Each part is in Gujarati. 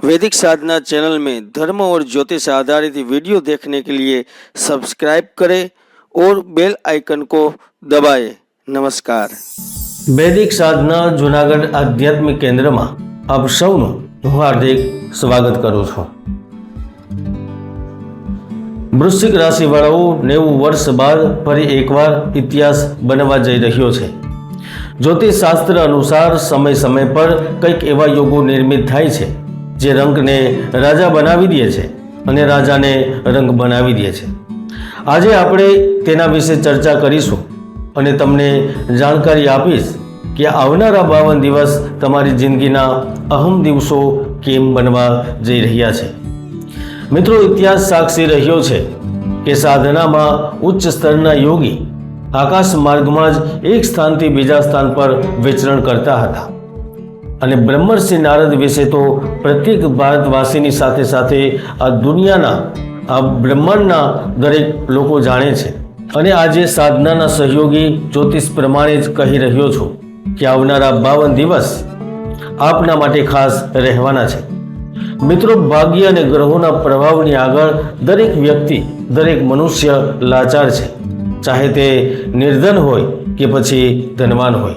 वैदिक साधना चैनल में धर्म और ज्योतिष आधारित वीडियो देखने के लिए सब्सक्राइब करें और बेल आइकन को दबाएं નમસ્કાર વૈદિક સાધના જુનાગઢ આધ્યાત્મિક કેન્દ્રમાં આપ સૌનું હું હાર્દિક સ્વાગત કરું છું વૃશ્ચિક રાશિવાળાઓ નેવું વર્ષ બાદ ફરી એકવાર ઇતિહાસ બનવા જઈ રહ્યો છે જ્યોતિષ શાસ્ત્ર અનુસાર સમય સમય પર કંઈક એવા યોગો નિર્મિત થાય છે જે રંગને રાજા બનાવી દે છે અને રાજાને રંગ બનાવી દે છે. આજે આપણે તેના વિશે ચર્ચા કરીશું અને તમને જાણકારી આપીશ કે આવનારા બાવન દિવસ તમારી જિંદગીના અહમ દિવસો કેમ બનવા જઈ રહ્યા છે. મિત્રો, ઇતિહાસ સાક્ષી રહ્યો છે કે સાધનામાં ઉચ્ચ સ્તરના યોગી આકાશ માર્ગમાં જ એક સ્થાનથી બીજા સ્થાન પર વિચરણ કરતા હતા. અને બ્રહ્મર્ષિ નારદ વિશે તો પ્રત્યેક ભારતવાસીની સાથે સાથે આ દુનિયાના, આ બ્રહ્માંડના દરેક લોકો જાણે છે. અને આજે સાધનાના સહયોગી જ્યોતિષ પ્રમાણે જ કહી રહ્યો છું કે આવનારા બાવન દિવસ આપના માટે ખાસ રહેવાના છે. મિત્રો, ભાગ્ય અને ગ્રહોના પ્રભાવની આગળ દરેક વ્યક્તિ, દરેક મનુષ્ય લાચાર છે. ચાહે તે નિર્ધન હોય કે પછી ધનવાન હોય.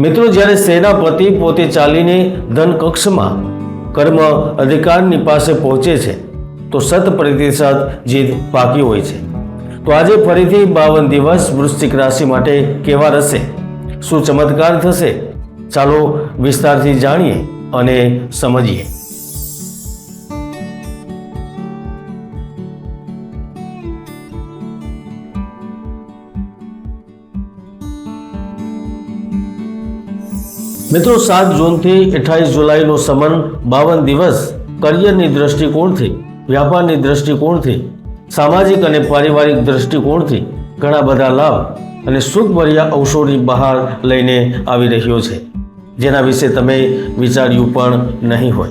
મિત્રો, જ્યારે સેનાપતિ પોતે ચાલીને ધન કક્ષમાં કર્મ અધિકારની પાસે પહોંચે છે, તો શત પ્રતિશત જીત પાકી હોય છે. તો આજે ફરીથી બાવન દિવસ વૃશ્ચિક રાશિ માટે કેવા રહેશે શું ચમત્કાર થશે? ચાલો વિસ્તારથી જાણીએ અને સમજીએ. મિત્રો, સાત જૂનથી અઠ્ઠાવીસ જુલાઈનો સમન બાવન દિવસ કરિયરની દ્રષ્ટિકોણથી, વ્યાપારની દ્રષ્ટિકોણથી, સામાજિક અને પારિવારિક દ્રષ્ટિકોણથી ઘણા બધા લાભ અને સુખભર્યા અવસરોની બહાર લઈને આવી રહ્યો છે. જેના વિશે તમે વિચાર્યું પણ નહીં હોય.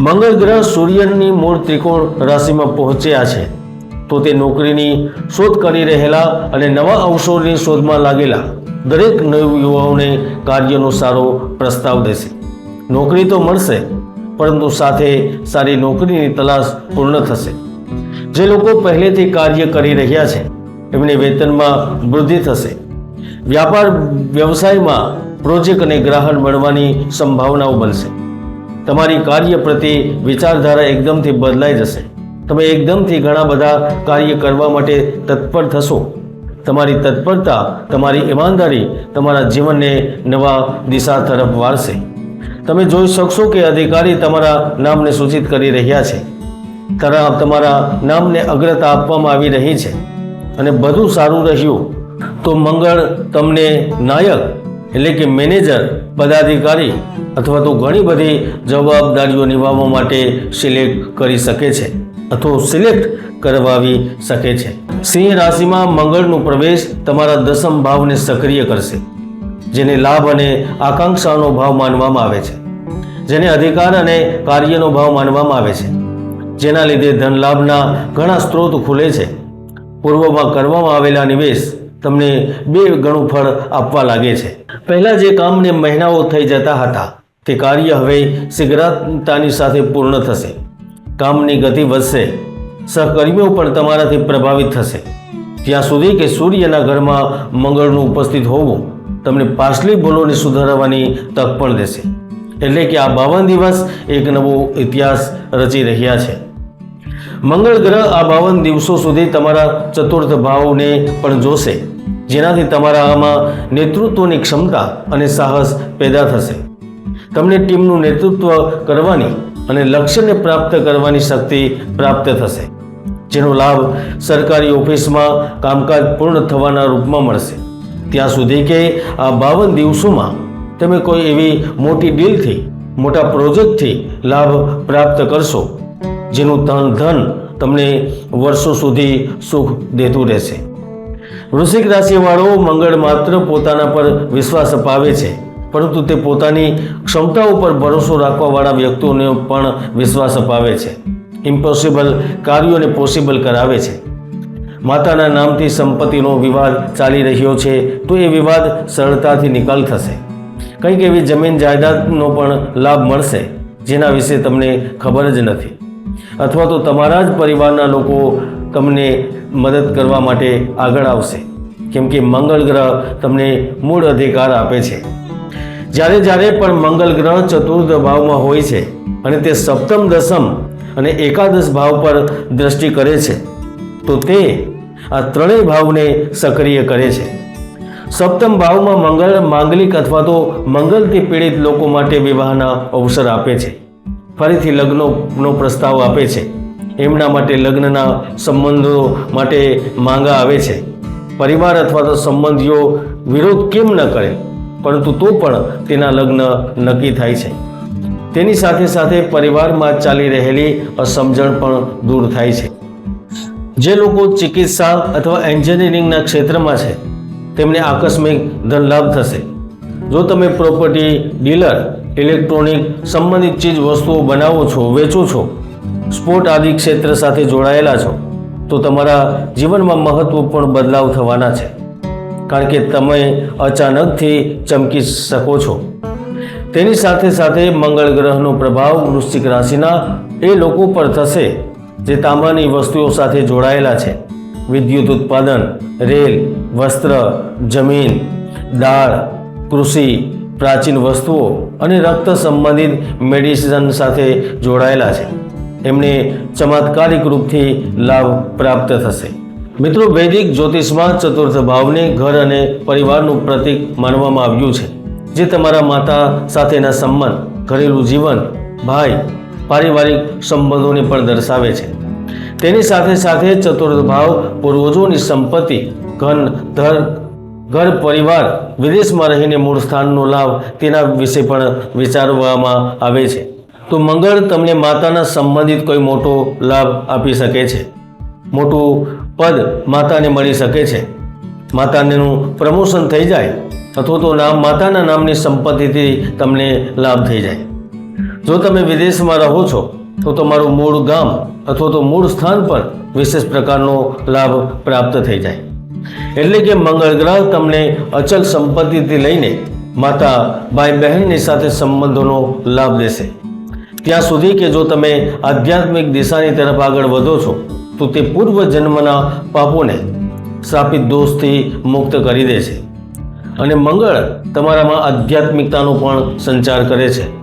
મંગળ ગ્રહ સૂર્યની મૂળ ત્રિકોણ રાશિમાં પહોંચ્યા છે. તો તે નોકરીની શોધ કરી રહેલા અને નવા અવસરોની શોધમાં લાગેલા દરેક નવયુવાઓને કાર્યનો સારો પ્રસ્તાવ દેશે. નોકરી તો મળશે, પરંતુ સાથે સારી નોકરીની તલાશ પૂર્ણ થશે. જે લોકો પહેલેથી કાર્ય કરી રહ્યા છે, એમને વેતનમાં વૃદ્ધિ થશે. વ્યાપાર વ્યવસાયમાં પ્રોજેક્ટ અને ગ્રાહક મળવાની સંભાવનાઓ બનશે. તમારી કાર્ય પ્રત્યે વિચારધારા એકદમથી બદલાઈ જશે. તમે એકદમથી ઘણા બધા કાર્ય કરવા માટે તત્પર થશો. તમારી તત્પરતા, તમારી ઈમાનદારી તમારા જીવનને નવા દિશા તરફ વાળશે. તમે જોઈ શકશો કે અધિકારી તમારા નામને સૂચિત કરી રહ્યા છે. તરા, તમારા નામને અગ્રતા આપવામાં આવી રહી છે. અને બધું સારું રહ્યું. તો મંગળ તમને નાયક, એટલે કે મેનેજર, પદાધિકારી અથવા તો ઘણી બધી જવાબદારીઓ નિભાવવા માટે સિલેક્ટ કરી શકે છે. અથવા સિલેક્ટ કરવાવી શકે છે. સિંહ રાશિમાં મંગળનો પ્રવેશ તમારા દસમ ભાવને સક્રિય કરશે, જેને લાભ અને આકાંક્ષાનો ભાવ માનવામાં આવે છે. જેને અધિકાર અને કાર્યનો ભાવ માનવામાં આવે છે. જેના લીધે ધન લાભના ઘણા સ્ત્રોત ખુલે છે. પૂર્વમાં કરવામાં આવેલા નિવેશ તમને બે ગણું ફળ આપવા લાગે છે. પહેલાં જે કામને મહિનાઓ થઈ જતા હતા, તે કાર્ય હવે શીઘ્રતાની સાથે પૂર્ણ થશે. કામની ગતિ વધશે. સહકર્મીઓ પણ તમારાથી પ્રભાવિત થશે. ત્યાં સુધી કે સૂર્યના ઘરમાં મંગળનું ઉપસ્થિત હોવું, તમને પાછલી ભૂલોને સુધારવાની તક પણ દેશે. એટલે કે આ બાવન દિવસ એક નવો ઇતિહાસ રચી રહ્યા છે. મંગળ ગ્રહ આ બાવન દિવસો સુધી તમારા ચતુર્થ ભાવને પણ જોશે, જેનાથી તમારા આમાં નેતૃત્વની ક્ષમતા અને સાહસ પેદા થશે. તમને ટીમનું નેતૃત્વ કરવાની અને લક્ષ્યને પ્રાપ્ત કરવાની શક્તિ પ્રાપ્ત થશે, જેનો લાભ સરકારી ઓફિસમાં કામકાજ પૂર્ણ થવાના રૂપમાં મળશે. ત્યાં સુધી કે આ બાવન દિવસોમાં તમે કોઈ એવી મોટી ડીલથી, મોટા પ્રોજેક્ટથી લાભ પ્રાપ્ત કરશો, જેનું ધન ધન તમને વર્ષો સુધી સુખ દેતું રહેશે. વૃશ્ચિક રાશિવાળો મંગળ માત્ર પોતાના પર વિશ્વાસ અપાવે છે. પરંતુ તે પોતાની ક્ષમતા ઉપર ભરોસો રાખવાવાળા વ્યક્તિઓને પણ વિશ્વાસ અપાવે છે. ઇમ્પોસિબલ કાર્યોને પોસિબલ કરાવે છે. માતાના નામથી સંપત્તિનો વિવાદ ચાલી રહ્યો છે, તો એ વિવાદ સરળતાથી નિકાલ થશે. કંઈક એવી જમીન જાયદાદનો પણ લાભ મળશે, જેના વિશે તમને ખબર જ નથી. અથવા તો તમારા જ પરિવારના લોકો તમને મદદ કરવા માટે આગળ આવશે, કેમ કે મંગળ ગ્રહ તમને મૂળ અધિકાર આપે છે. જ્યારે જ્યારે પણ મંગળ ગ્રહ ચતુર્થ ભાવમાં હોય છે અને તે સપ્તમ, દસમ અને એકાદશ ભાવ પર દ્રષ્ટિ કરે છે, તો તે આ ત્રણેય ભાવને સક્રિય કરે છે. સપ્તમ ભાવમાં મંગળ માંગલિક અથવા તો મંગલથી પીડિત લોકો માટે વિવાહના અવસર આપે છે. ફરીથી લગ્નનો પ્રસ્તાવ આપે છે. એમના માટે લગ્નના સંબંધો માટે માંગા આવે છે. પરિવાર અથવા તો સંબંધીઓ વિરોધ કેમ ન કરે? પરંતુ તો પણ તેના લગ્ન નક્કી થાય છે. તેની સાથે સાથે પરિવારમાં ચાલી રહેલી અસમજણ પણ દૂર થાય છે. જે લોકો ચિકિત્સા અથવા એન્જિનિયરિંગના ક્ષેત્રમાં છે, તેમને આકસ્મિક ધનલાભ થશે. જો તમે પ્રોપર્ટી, ડીલર, ઇલેક્ટ્રોનિક સંબંધિત ચીજ વસ્તુઓ બનાવો છો, વેચો છો, સ્પોર્ટ આદિ ક્ષેત્ર સાથે જોડાયેલા છો, તો તમારા જીવનમાં મહત્વપૂર્ણ બદલાવ થવાના છે. કારણ કે તમે અચાનકથી ચમકી શકો છો. તેની સાથે સાથે મંગળ ગ્રહનો પ્રભાવ વૃશ્ચિક રાશિના એ લોકો પર થશે, જે તાંબાની વસ્તુઓ સાથે જોડાયેલા છે. વિદ્યુત ઉત્પાદન, રેલ, વસ્ત્ર, જમીન, દાળ, કૃષિ, પ્રાચીન વસ્તુઓ અને રક્ત સંબંધિત મેડિસિન સાથે જોડાયેલા છે. એમને ચમત્કારિક રૂપથી લાભ પ્રાપ્ત થશે. મિત્રો, વૈદિક જ્યોતિષમાં ચતુર્થ ભાવને ઘર અને પરિવારનું પ્રતીક માનવામાં આવ્યું છે, જે તમારા માતા સાથેના સંબંધ, ઘરેલું જીવન, ભાઈ, પારિવારિક સંબંધોને પણ દર્શાવે છે. તેની સાથે સાથે ચતુર્થ ભાવ પૂર્વજોની સંપત્તિ, ઘન ધર ઘર પરિવાર, વિદેશમાં રહીને મૂળ સ્થાનનો લાભ તેના વિશે પણ વિચારવામાં આવે છે. તો મંગળ તમને માતાના સંબંધિત કોઈ મોટો લાભ આપી શકે છે? મોટું પદ માતાને મળી શકે છે. માતાનેનું પ્રમોશન થઈ જાય, અથવા તો નામ માતાના નામની સંપત્તિથી તમને લાભ થઈ જાય. જો તમે વિદેશમાં રહો છો, તો તમારું મૂળ ગામ અથવા તો મૂળ સ્થાન પર વિશેષ પ્રકારનો લાભ પ્રાપ્ત થઈ જાય. એટલે કે મંગળ ગ્રહ તમને અચલ સંપત્તિથી લઈને માતા ભાઈ બહેનની સાથે સંબંધોનો લાભ દેશે ત્યાં સુધી કે જો તમે આધ્યાત્મિક દિશાની તરફ આગળ વધો છો તો તે પૂર્વ જન્મના પાપોને શ્રાપિત દોષથી મુક્ત કરી દે છે. અને મંગળ તમારામાં આધ્યાત્મિકતાનો પણ સંચાર કરે છે.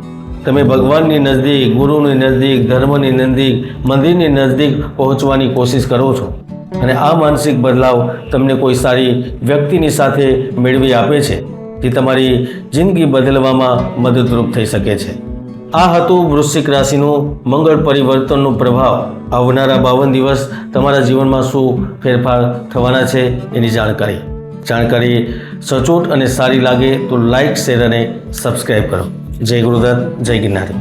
તમે ભગવાનની નજદીક, ગુરુની નજદીક, ધર્મની નજદીક, મંદિરની નજદીક પહોંચવાની કોશિશ કરો છો. અને આ માનસિક બદલાવ તમને કોઈ સારી વ્યક્તિની સાથે મેળવી આપે છે, જે તમારી જિંદગી બદલવામાં મદદરૂપ થઈ શકે છે. આ હતું વૃશ્ચિક રાશિનું મંગળ પરિવર્તનનો પ્રભાવ. આવનારા બાવન દિવસ તમારા જીવનમાં શું ફેરફાર થવાના છે એની જાણકારી. જાણકારી સચોટ અને સારી લાગે તો લાઇક શેર અને સબસ્ક્રાઈબ કરો. જય ગુરુદત્ત, જય ગિરનારી.